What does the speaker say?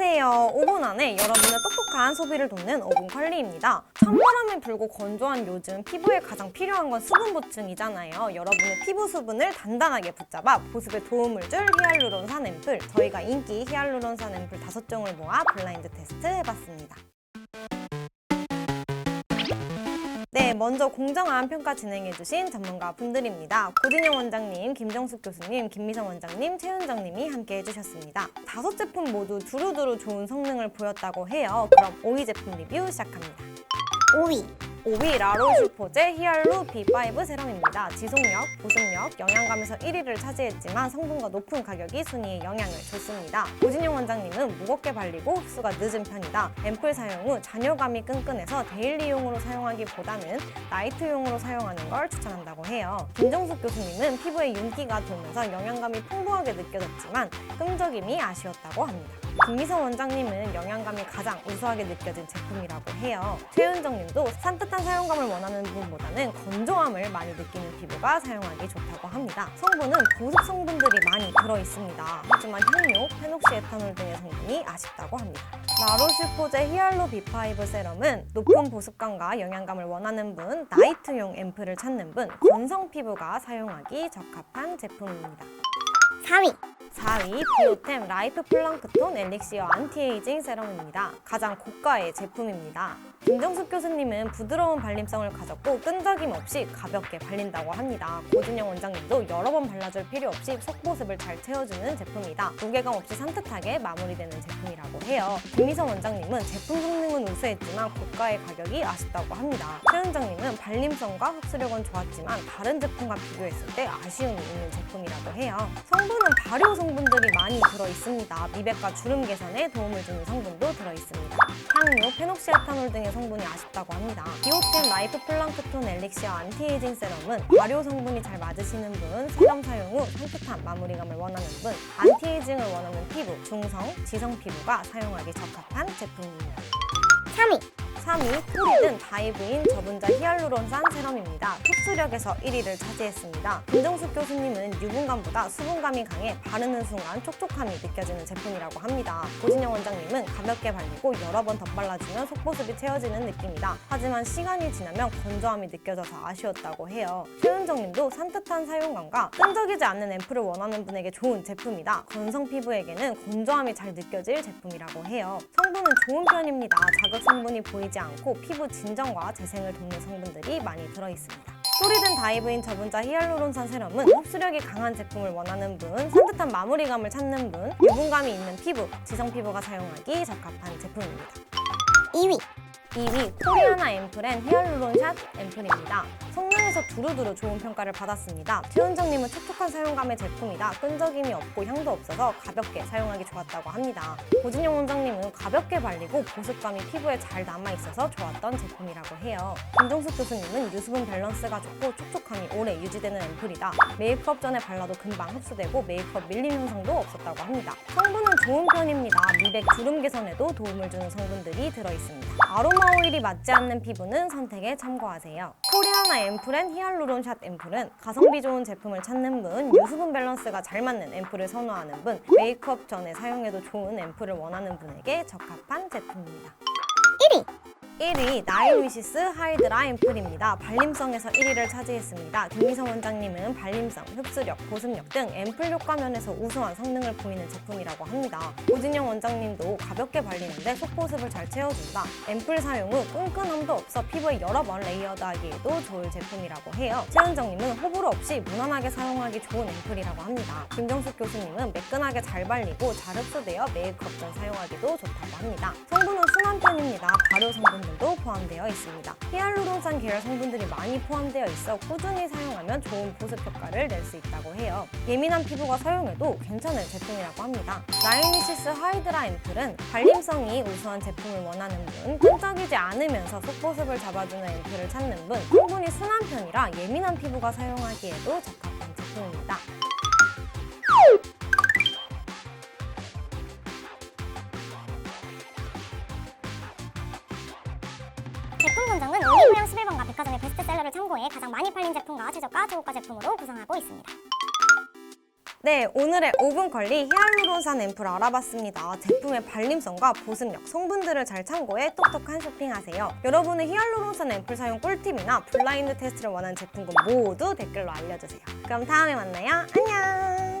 안녕하세요. 5분 안에 여러분의 똑똑한 소비를 돕는 5분 관리입니다. 찬바람이 불고 건조한 요즘 피부에 가장 필요한 건 수분 보충이잖아요. 여러분의 피부 수분을 단단하게 붙잡아 보습에 도움을 줄 히알루론산 앰플. 저희가 인기 히알루론산 앰플 5종을 모아 블라인드 테스트 해봤습니다. 먼저 공정한 평가 진행해주신 전문가 분들입니다. 고진영 원장님, 김정숙 교수님, 김미성 원장님, 최은정님이 함께 해주셨습니다. 다섯 제품 모두 두루두루 좋은 성능을 보였다고 해요. 그럼 5위 제품 리뷰 시작합니다. 5위 5위 라로슈포제 히알루 B5 세럼입니다. 지속력, 보습력, 영양감에서 1위를 차지했지만 성분과 높은 가격이 순위에 영향을 줬습니다. 고진영 원장님은 무겁게 발리고 흡수가 늦은 편이다. 앰플 사용 후 잔여감이 끈끈해서 데일리용으로 사용하기보다는 나이트용으로 사용하는 걸 추천한다고 해요. 김정숙 교수님은 피부에 윤기가 돌면서 영양감이 풍부하게 느껴졌지만 끈적임이 아쉬웠다고 합니다. 김미성 원장님은 영양감이 가장 우수하게 느껴진 제품이라고 해요. 최은정님도 산뜻한 사용감을 원하는 분보다는 건조함을 많이 느끼는 피부가 사용하기 좋다고 합니다. 성분은 보습 성분들이 많이 들어 있습니다. 하지만 향료, 페녹시에탄올 등의 성분이 아쉽다고 합니다. 마로슈포제 히알로 B5 세럼은 높은 보습감과 영양감을 원하는 분, 나이트용 앰플을 찾는 분, 건성 피부가 사용하기 적합한 제품입니다. 4위 4위 비오템 라이프 플랑크톤 엘릭시어 안티에이징 세럼입니다. 가장 고가의 제품입니다. 김정숙 교수님은 부드러운 발림성을 가졌고 끈적임 없이 가볍게 발린다고 합니다. 고진영 원장님도 여러 번 발라줄 필요 없이 속보습을 잘 채워주는 제품이다. 무게감 없이 산뜻하게 마무리되는 제품이라고 해요. 김미성 원장님은 제품 성능은 우수했지만 고가의 가격이 아쉽다고 합니다. 최 원장님은 발림성과 흡수력은 좋았지만 다른 제품과 비교했을 때 아쉬움이 있는 제품이라고 해요. 성분은 발효 성 분들이 많이 들어 있습니다. 미백과 주름 개선에 도움을 주는 성분도 들어 있습니다. 향료, 페녹시아탄올 등의 성분이 아쉽다고 합니다. 비오템 라이프 플랑크톤 엘릭시어 안티에이징 세럼은 발효 성분이 잘 맞으시는 분, 세럼 사용 후 산뜻한 마무리감을 원하는 분, 안티에이징을 원하는 피부, 중성, 지성 피부가 사용하기 적합한 제품입니다. 3위 3위 토리든 다이브인 저분자 히알루론산 세럼입니다. 흡수력에서 1위를 차지했습니다. 김정숙 교수님은 유분감보다 수분감이 강해 바르는 순간 촉촉함이 느껴지는 제품이라고 합니다. 고진영 원장님은 가볍게 발리고 여러 번 덧발라주면 속보습이 채워지는 느낌이다. 하지만 시간이 지나면 건조함이 느껴져서 아쉬웠다고 해요. 최은정님도 산뜻한 사용감과 끈적이지 않는 앰플을 원하는 분에게 좋은 제품이다. 건성 피부에게는 건조함이 잘 느껴질 제품이라고 해요. 성분은 좋은 편입니다. 자극 성분이 보이지 않고 피부 진정과 재생을 돕는 성분들이 많이 들어 있습니다. 소리든 다이브인 저분자 히알루론산 세럼은 흡수력이 강한 제품을 원하는 분, 산뜻한 마무리감을 찾는 분, 유분감이 있는 피부, 지성 피부가 사용하기 적합한 제품입니다. 2위 2위 코리아나 앰플앤 히알루론샷 앰플입니다. 성능에서 두루두루 좋은 평가를 받았습니다. 최은정님은 촉촉한 사용감의 제품이다. 끈적임이 없고 향도 없어서 가볍게 사용하기 좋았다고 합니다. 고진영 원장님은 가볍게 발리고 보습감이 피부에 잘 남아있어서 좋았던 제품이라고 해요. 김정숙 교수님은 유수분 밸런스가 좋고 촉촉함이 오래 유지되는 앰플이다. 메이크업 전에 발라도 금방 흡수되고 메이크업 밀림 현상도 없었다고 합니다. 성분은 좋은 편입니다. 미백 주름 개선에도 도움을 주는 성분들이 들어있습니다. 아로마 오일이 맞지 않는 피부는 선택에 참고하세요. 코리아나 앰플앤 히알루론샷 앰플은 가성비 좋은 제품을 찾는 분, 유수분 밸런스가 잘 맞는 앰플을 선호하는 분, 메이크업 전에 사용해도 좋은 앰플을 원하는 분에게 적합한 제품입니다. 1위 1위 나일위시스 하이드라 앰플입니다. 발림성에서 1위를 차지했습니다. 김미성 원장님은 발림성, 흡수력, 보습력 등 앰플 효과 면에서 우수한 성능을 보이는 제품이라고 합니다. 고진영 원장님도 가볍게 발리는데 속보습을 잘 채워준다. 앰플 사용 후 끈끈함도 없어 피부에 여러 번 레이어드하기에도 좋을 제품이라고 해요. 최은정님은 호불호 없이 무난하게 사용하기 좋은 앰플이라고 합니다. 김정숙 교수님은 매끈하게 잘 발리고 잘 흡수되어 메이크업 전 사용하기도 좋다고 합니다. 성분은 순한 편입니다. 발효 성분 들도 포함되어 있습니다. 히알루론산 계열 성분들이 많이 포함되어 있어 꾸준히 사용하면 좋은 보습 효과를 낼 수 있다고 해요. 예민한 피부가 사용해도 괜찮은 제품이라고 합니다. 나이니시스 하이드라 앰플은 발림성이 우수한 제품을 원하는 분, 끈적이지 않으면서 속보습을 잡아주는 앰플을 찾는 분, 성분이 순한 편이라 예민한 피부가 사용하기에도 적합한 제품입니다. 제품 선정은 올리브영 11번과 백화점의 베스트셀러를 참고해 가장 많이 팔린 제품과 최저가, 최고가 제품으로 구성하고 있습니다. 네, 오늘의 5분 컬리 히알루론산 앰플 알아봤습니다. 제품의 발림성과 보습력, 성분들을 잘 참고해 똑똑한 쇼핑하세요. 여러분의 히알루론산 앰플 사용 꿀팁이나 블라인드 테스트를 원하는 제품군 모두 댓글로 알려주세요. 그럼 다음에 만나요. 안녕!